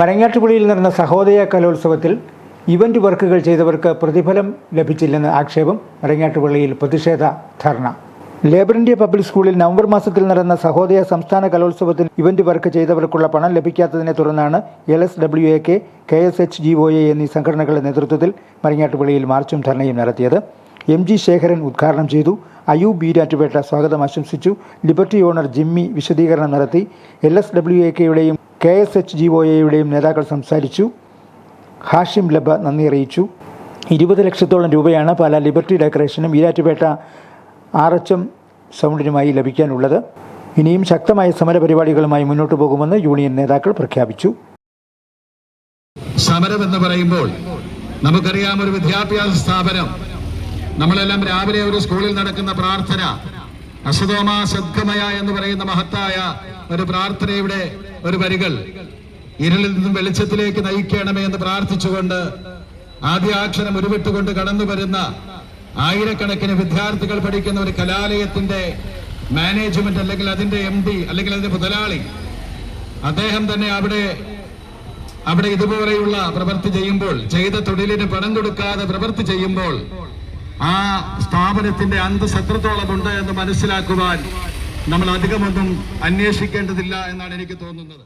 മരങ്ങാട്ടുപുള്ളിയിൽ നടന്ന സഹോദയ കലോത്സവത്തിൽ ഇവന്റ് വർക്കുകൾ ചെയ്തവർക്ക് പ്രതിഫലം ലഭിച്ചില്ലെന്ന് ആക്ഷേപം മരങ്ങാട്ടുപള്ളിയിൽ പ്രതിഷേധ ധർണ. ലേബർ ഇന്ത്യ പബ്ലിക് സ്കൂളിൽ നവംബർ മാസത്തിൽ നടന്ന സഹോദയ സംസ്ഥാന കലോത്സവത്തിൽ ഇവന്റ് വർക്ക് ചെയ്തവർക്കുള്ള പണം ലഭിക്കാത്തതിനെ തുടർന്നാണ് L S W A K K S H G O A എന്നീ സംഘടനകളുടെ നേതൃത്വത്തിൽ മരങ്ങാട്ടുപള്ളിയിൽ മാർച്ചും ധർണയും നടത്തിയത്. എം ജി ശേഖരൻ ഉദ്ഘാടനം ചെയ്തു. അയൂബ് ബീരാറ്റുപേട്ട സ്വാഗതം ആശംസിച്ചു. ലിബർട്ടി ഓണർ ജിമ്മി വിശദീകരണം നടത്തി. L S W A കെയുടെയും K S H G O എയുടെയും നേതാക്കൾ സംസാരിച്ചു. ഹാഷിം ലബ നന്ദി അറിയിച്ചു. ഇരുപത് ലക്ഷത്തോളം രൂപയാണ് പാല ലിബർട്ടി ഡെക്കറേഷനും ഈരാറ്റുപേട്ട ആർ എച്ച് എം സൗണ്ടിനുമായി ലഭിക്കാനുള്ളത്. ഇനിയും ശക്തമായ സമരപരിപാടികളുമായി മുന്നോട്ട് പോകുമെന്ന് യൂണിയൻ നേതാക്കൾ പ്രഖ്യാപിച്ചു. സമരം എന്ന് പറയുമ്പോൾ നമുക്കറിയാം ഒരു വിദ്യാഭ്യാസ സ്ഥാപനം. നമ്മളെല്ലാം രാവിലെ ഒരു സ്കൂളിൽ നടക്കുന്ന പ്രാർത്ഥന അസുതോമ സദ്ഗമയ എന്ന് പറയുന്ന മഹത്തായ ഒരു പ്രാർത്ഥനയുടെ ഒരു വരികൾ. ഇരുളിൽ നിന്നും വെളിച്ചത്തിലേക്ക് നയിക്കണമേ എന്ന് പ്രാർത്ഥിച്ചുകൊണ്ട് ആദ്യാക്ഷരം ഉരുവിട്ടുകൊണ്ട് കടന്നു വരുന്ന ആയിരക്കണക്കിന് വിദ്യാർത്ഥികൾ പഠിക്കുന്ന ഒരു കലാലയത്തിന്റെ മാനേജ്മെന്റ് അല്ലെങ്കിൽ അതിന്റെ എം ഡി അല്ലെങ്കിൽ അതിന്റെ മുതലാളി അദ്ദേഹം തന്നെ അവിടെ അവിടെ ഇതുപോലെയുള്ള പ്രവൃത്തി ചെയ്യുമ്പോൾ ചെയ്ത തൊഴിലിന് പണം കൊടുക്കാതെ പ്രവൃത്തി ചെയ്യുമ്പോൾ ആ സ്ഥാപനത്തിന്റെ അന്തസ് എത്രത്തോളം ഉണ്ട് എന്ന് മനസ്സിലാക്കുവാൻ നമ്മൾ അധികമൊന്നും അന്വേഷിക്കേണ്ടതില്ല എന്നാണ് എനിക്ക് തോന്നുന്നത്.